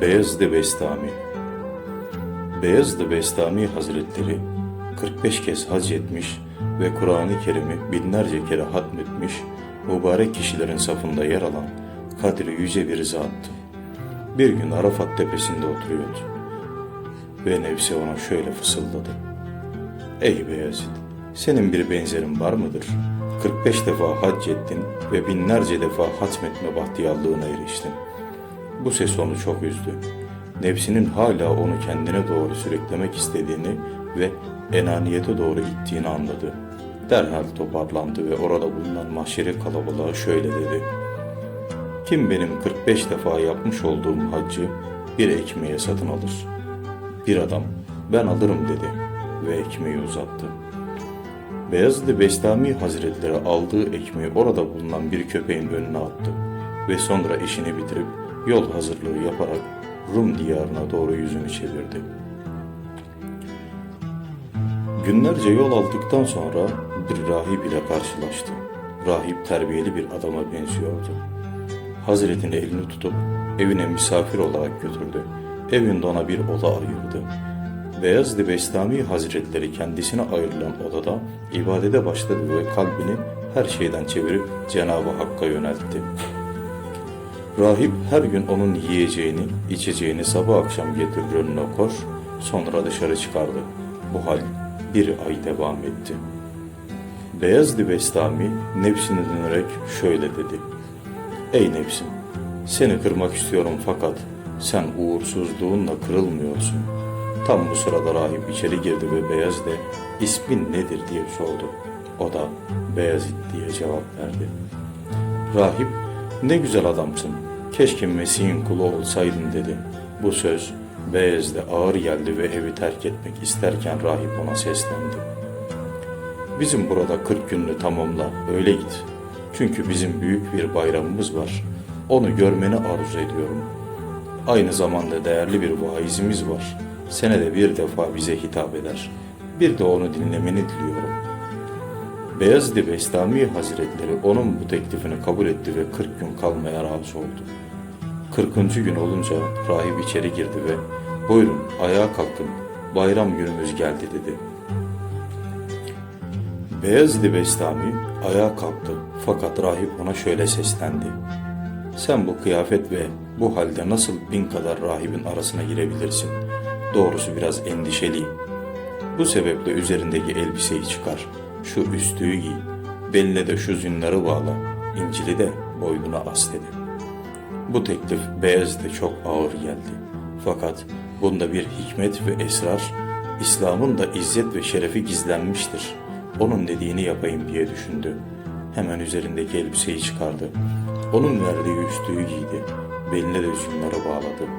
Beyazıt Bestami Beyazıt Bestami Hazretleri 45 kez hac etmiş ve Kur'an-ı Kerim'i binlerce kere hatmetmiş mübarek kişilerin safında yer alan kadri yüce bir zattı. Bir gün Arafat tepesinde oturuyordu ve nefsi ona şöyle fısıldadı. Ey Beyazıt, senin bir benzerin var mıdır? 45 defa hac ettin ve binlerce defa hatmetme bahtiyarlığına eriştin. Bu ses onu çok üzdü. Nefsinin hala onu kendine doğru sürüklemek istediğini ve enaniyete doğru ittiğini anladı. Derhal toparlandı ve orada bulunan mahşeri kalabalığa şöyle dedi. Kim benim 45 defa yapmış olduğum haccı bir ekmeğe satın alır? Bir adam ben alırım dedi ve ekmeği uzattı. Beyazıt Bestami Hazretleri aldığı ekmeği orada bulunan bir köpeğin önüne attı ve sonra işini bitirip yol hazırlığı yaparak Rum diyarına doğru yüzünü çevirdi. Günlerce yol aldıktan sonra bir rahip ile karşılaştı. Rahip terbiyeli bir adama benziyordu. Hazretin elini tutup evine misafir olarak götürdü. Evinde ona bir oda ayırdı. Beyazlı Bestami Hazretleri kendisine ayrılan odada ibadete başladı ve kalbini her şeyden çevirip Cenab-ı Hakk'a yöneltti. Rahip her gün onun yiyeceğini, içeceğini sabah akşam getirir önüne koş, sonra dışarı çıkardı. Bu hal bir ay devam etti. Beyazlı Bestami nefsine dönerek şöyle dedi. Ey nefsim, seni kırmak istiyorum fakat sen uğursuzluğunla kırılmıyorsun. Tam bu sırada rahip içeri girdi ve Beyazıt'e ismin nedir diye sordu. O da Beyazıt diye cevap verdi. Rahip ne güzel adamsın. Keşke Mesih'in kulu olsaydın dedi. Bu söz Beyazıt'e ağır geldi ve evi terk etmek isterken rahip ona seslendi. Bizim burada 40 gününü tamamla, öyle git. Çünkü bizim büyük bir bayramımız var. Onu görmeni arzu ediyorum. Aynı zamanda değerli bir vaizimiz var. Senede bir defa bize hitap eder. Bir de onu dinlemeni diliyorum. Beyazıt Bestami Hazretleri onun bu teklifini kabul etti ve 40 gün kalmaya razı oldu. 40. gün olunca rahip içeri girdi ve buyurun ayağa kalkın bayram günümüz geldi dedi. Beyazıt Bestami ayağa kalktı fakat rahip ona şöyle seslendi. Sen bu kıyafet ve bu halde nasıl bin kadar rahibin arasına girebilirsin? Doğrusu biraz endişeliyim. Bu sebeple üzerindeki elbiseyi çıkar. Şu üstlüğü giy. Beline de şu zünleri bağla. İncili de boynuna as dedi. Bu teklif Beyazıt'a çok ağır geldi. Fakat bunda bir hikmet ve esrar, İslam'ın da izzet ve şerefi gizlenmiştir. Onun dediğini yapayım diye düşündü. Hemen üzerindeki elbiseyi çıkardı. Onun verdiği üstlüğü giydi. Beline de zünleri bağladı.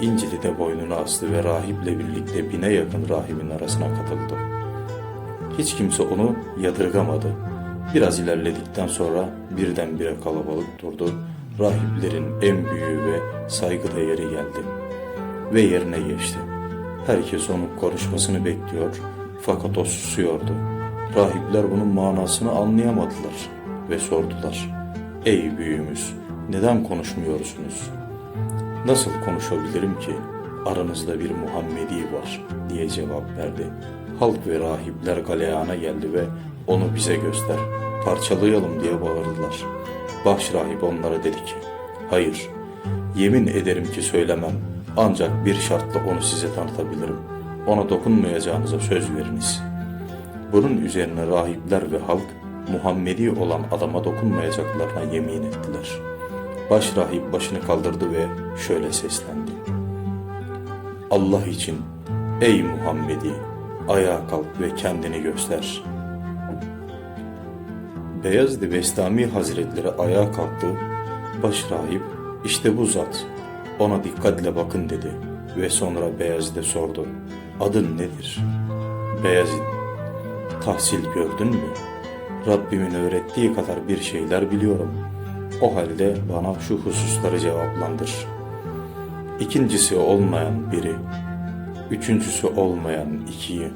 İncil'i de boynuna astı ve rahiple birlikte bine yakın rahibin arasına katıldı. Hiç kimse onu yadırgamadı. Biraz ilerledikten sonra birdenbire kalabalık durdu. Rahiplerin en büyüğü ve saygıdeğeri geldi. Ve yerine geçti. Herkes onun konuşmasını bekliyor fakat o susuyordu. Rahipler bunun manasını anlayamadılar ve sordular. Ey büyüğümüz neden konuşmuyorsunuz? Nasıl konuşabilirim ki? Aranızda bir Muhammedi var diye cevap verdi. Halk ve rahipler galeyana geldi ve onu bize göster, parçalayalım diye bağırdılar. Baş rahip onlara dedi ki, hayır, yemin ederim ki söylemem, ancak bir şartla onu size tanıtabilirim. Ona dokunmayacağınıza söz veriniz. Bunun üzerine rahipler ve halk Muhammedi olan adama dokunmayacaklarına yemin ettiler. Baş rahip başını kaldırdı ve şöyle seslendi. Allah için ey Muhammedi ayağa kalk ve kendini göster. Beyazlı Bestami Hazretleri ayağa kalktı. Baş rahip işte bu zat ona dikkatle bakın dedi ve sonra Beyazıt'e sordu. Adın nedir? Beyazıt tahsil gördün mü? Rabbimin öğrettiği kadar bir şeyler biliyorum. O halde bana şu hususları cevaplandır. İkincisi olmayan biri, üçüncüsü olmayan ikiyi,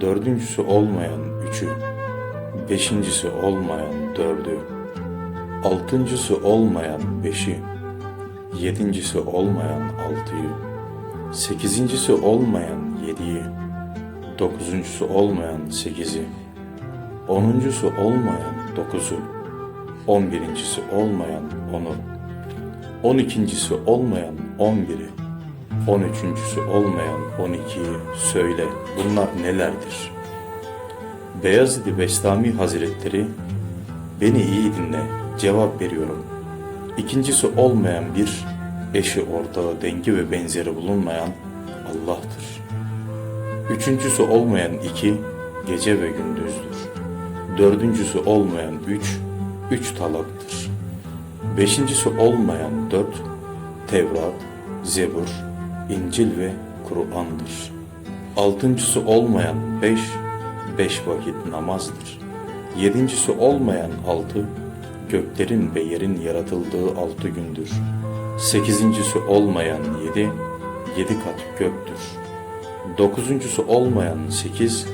dördüncüsü olmayan üçü, beşincisi olmayan dördü, altıncısı olmayan beşi, Yedincisi olmayan altıyı, sekizincisi olmayan yediyi, dokuzuncusu olmayan sekizi, onuncusu olmayan dokuzu, on birincisi olmayan onu, on ikincisi olmayan on biri, on üçüncüsü olmayan on ikiyi söyle bunlar nelerdir? Beyazıt Bestami Hazretleri beni iyi dinle cevap veriyorum. İkincisi olmayan bir, eşi ortağı dengi ve benzeri bulunmayan Allah'tır. Üçüncüsü olmayan iki, gece ve gündüzdür. Dördüncüsü olmayan üç, üç talaktır. Beşincisi olmayan dört, Tevrat, Zebur, İncil ve Kur'an'dır. Altıncısı olmayan beş, beş vakit namazdır. Yedincisi olmayan altı, göklerin ve yerin yaratıldığı altı gündür. Sekizincisi olmayan yedi, yedi kat göktür. Dokuzuncusu olmayan sekiz,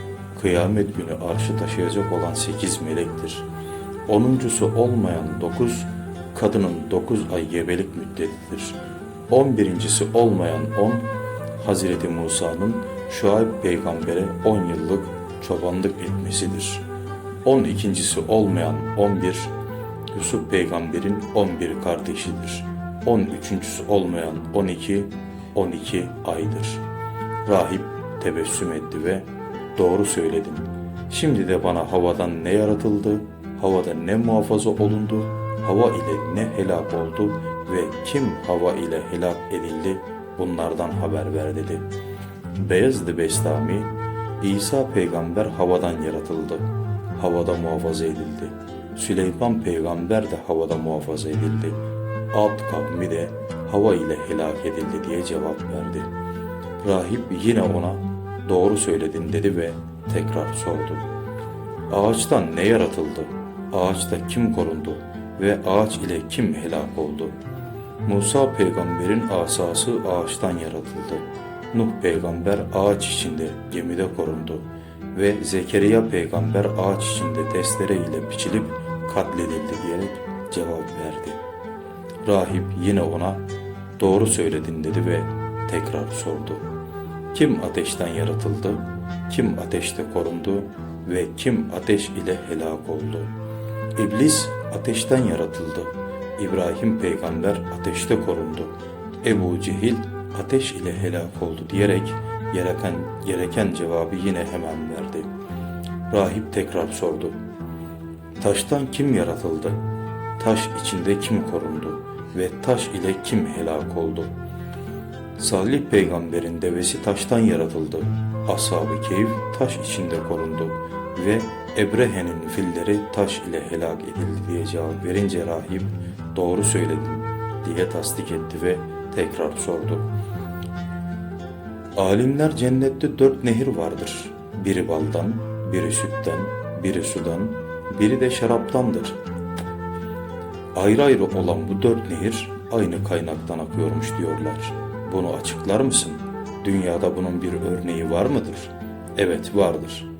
kıyamet günü arşı taşıyacak olan sekiz melektir. Onuncusu olmayan dokuz, kadının dokuz ay gebelik müddetidir. On birincisi olmayan on, Hazreti Musa'nın Şuayb peygambere on yıllık çobanlık etmesidir. On ikincisi olmayan on bir, Yusuf peygamberin on bir kardeşidir. On üçüncüsü olmayan on iki, on iki aydır. Rahip tebessüm etti ve doğru söyledin. Şimdi de bana havadan ne yaratıldı, havada ne muhafaza olundu, hava ile ne helak oldu ve kim hava ile helak edildi bunlardan haber ver dedi. Beyazlı Bestami, İsa peygamber havadan yaratıldı, havada muhafaza edildi. Süleyman peygamber de havada muhafaza edildi. Ad kavmi de hava ile helak edildi diye cevap verdi. Rahip yine ona doğru söyledin dedi ve tekrar sordu. Ağaçtan ne yaratıldı? Ağaçta kim korundu? Ve ağaç ile kim helak oldu? Musa peygamberin asası ağaçtan yaratıldı. Nuh peygamber ağaç içinde gemide korundu. Ve Zekeriya peygamber ağaç içinde testere ile biçilip katledildi diyerek cevap verdi. Rahip yine ona doğru söyledin dedi ve tekrar sordu. Kim ateşten yaratıldı, kim ateşte korundu ve kim ateş ile helak oldu. İblis ateşten yaratıldı. İbrahim peygamber ateşte korundu. Ebu Cehil ateş ile helak oldu diyerek gereken, gereken cevabı yine hemen verdi. Rahip tekrar sordu. Taştan kim yaratıldı? Taş içinde kim korundu? Ve taş ile kim helak oldu? Salih peygamberin devesi taştan yaratıldı. Ashab-ı Keyif taş içinde korundu. Ve Ebrehe'nin filleri taş ile helak edildi diye cevap verince rahip doğru söyledin diye tasdik etti ve tekrar sordu. Alimler cennette dört nehir vardır. Biri baldan, biri sütten, biri sudan, biri de şaraptandır. Ayrı ayrı olan bu dört nehir aynı kaynaktan akıyormuş diyorlar. Bunu açıklar mısın? Dünyada bunun bir örneği var mıdır? Evet vardır.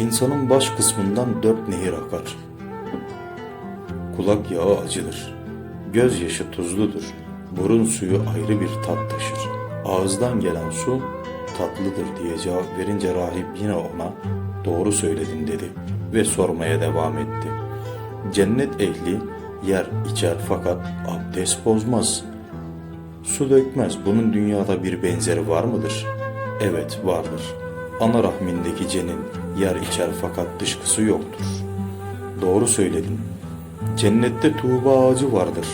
İnsanın baş kısmından dört nehir akar. Kulak yağı acıdır. Gözyaşı tuzludur. Burun suyu ayrı bir tat taşır. Ağızdan gelen su tatlıdır diye cevap verince rahip yine ona doğru söyledin dedi ve sormaya devam etti. Cennet ehli yer içer fakat abdest bozmaz. Su dökmez. Bunun dünyada bir benzeri var mıdır? Evet vardır. Ana rahmindeki cenin yer içer fakat dışkısı yoktur. Doğru söyledin. Cennette tuğba ağacı vardır.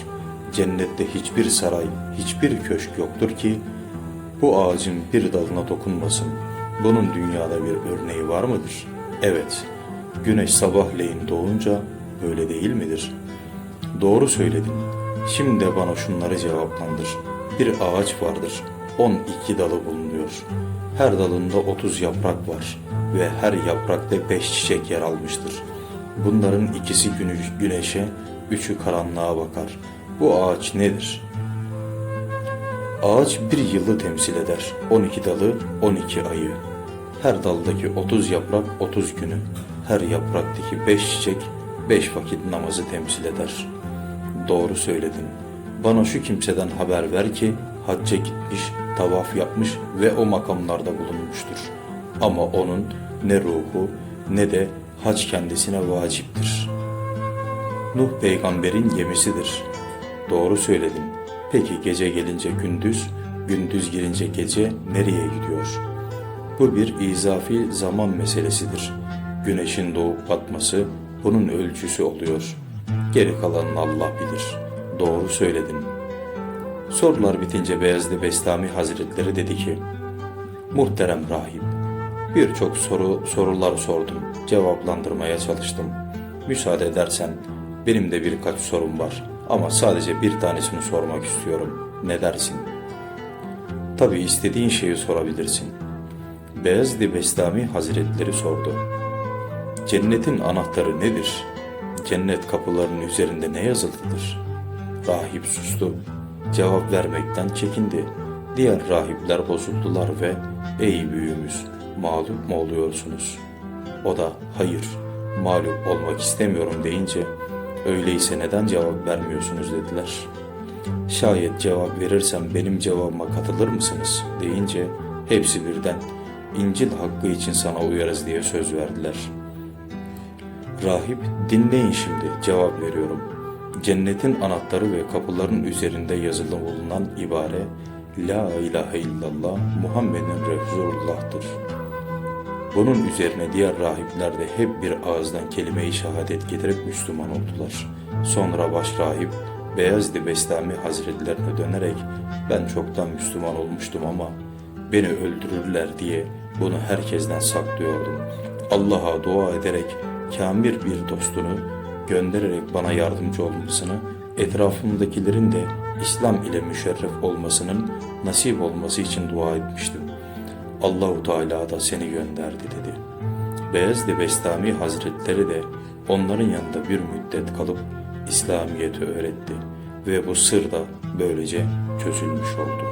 Cennette hiçbir saray, hiçbir köşk yoktur ki bu ağacın bir dalına dokunmasın. Bunun dünyada bir örneği var mıdır? Evet. Güneş sabahleyin doğunca böyle değil midir? Doğru söyledin. Şimdi de bana şunları cevaplandır. Bir ağaç vardır. 12 dalı bulunuyor. Her dalında 30 yaprak var ve her yaprakta 5 çiçek yer almıştır. Bunların ikisi güneş, güneşe, üçü karanlığa bakar. Bu ağaç nedir? Ağaç bir yılı temsil eder. 12 dalı, 12 ayı. Her daldaki 30 yaprak 30 günü, her yapraktaki 5 çiçek 5 vakit namazı temsil eder. Doğru söyledin. bana şu kimseden haber ver ki hacca gitmiş, tavaf yapmış ve o makamlarda bulunmuştur. Ama onun ne ruhu ne de hac kendisine vaciptir. Nuh peygamberin gemisidir. Doğru söyledin. Peki gece gelince gündüz, gündüz gelince gece nereye gidiyor? Bu bir izafi zaman meselesidir. Güneşin doğup batması bunun ölçüsü oluyor. Geri kalanını Allah bilir. Doğru söyledin. Sorular bitince Beyazlı Bestami Hazretleri dedi ki, Muhterem rahip, birçok soru sorular sordum, cevaplandırmaya çalıştım. Müsaade edersen benim de birkaç sorum var ama sadece bir tanesini sormak istiyorum. Ne dersin? Tabii istediğin şeyi sorabilirsin. Beyazlı Bestami Hazretleri sordu. Cennetin anahtarı nedir? Cennet kapılarının üzerinde ne yazılıdır? Rahip sustu. Cevap vermekten çekindi. Diğer rahipler bozuldular ve ''Ey büyüğümüz, mağlup mu oluyorsunuz?'' O da ''Hayır, mağlup olmak istemiyorum.'' deyince ''Öyleyse neden cevap vermiyorsunuz?'' dediler. ''Şayet cevap verirsem benim cevabıma katılır mısınız?'' deyince hepsi birden İncil hakkı için sana uyarız diye söz verdiler.'' Rahip dinleyin şimdi cevap veriyorum. Cennetin anahtarı ve kapıların üzerinde yazılı bulunan ibare La ilahe illallah Muhammedin Resulullah'tır. Bunun üzerine diğer rahipler de hep bir ağızdan kelime-i şehadet getirip Müslüman oldular. Sonra baş rahip Beyazlı Bestami Hazretlerine dönerek ben çoktan Müslüman olmuştum ama beni öldürürler diye bunu herkesten saklıyordum. Allah'a dua ederek kamil bir dostunu göndererek bana yardımcı olmasını, etrafımdakilerin de İslam ile müşerref olmasının nasip olması için dua etmiştim. Allahu Teala da seni gönderdi dedi. Beyazlı Bestami Hazretleri de onların yanında bir müddet kalıp İslamiyet'i öğretti ve bu sır da böylece çözülmüş oldu.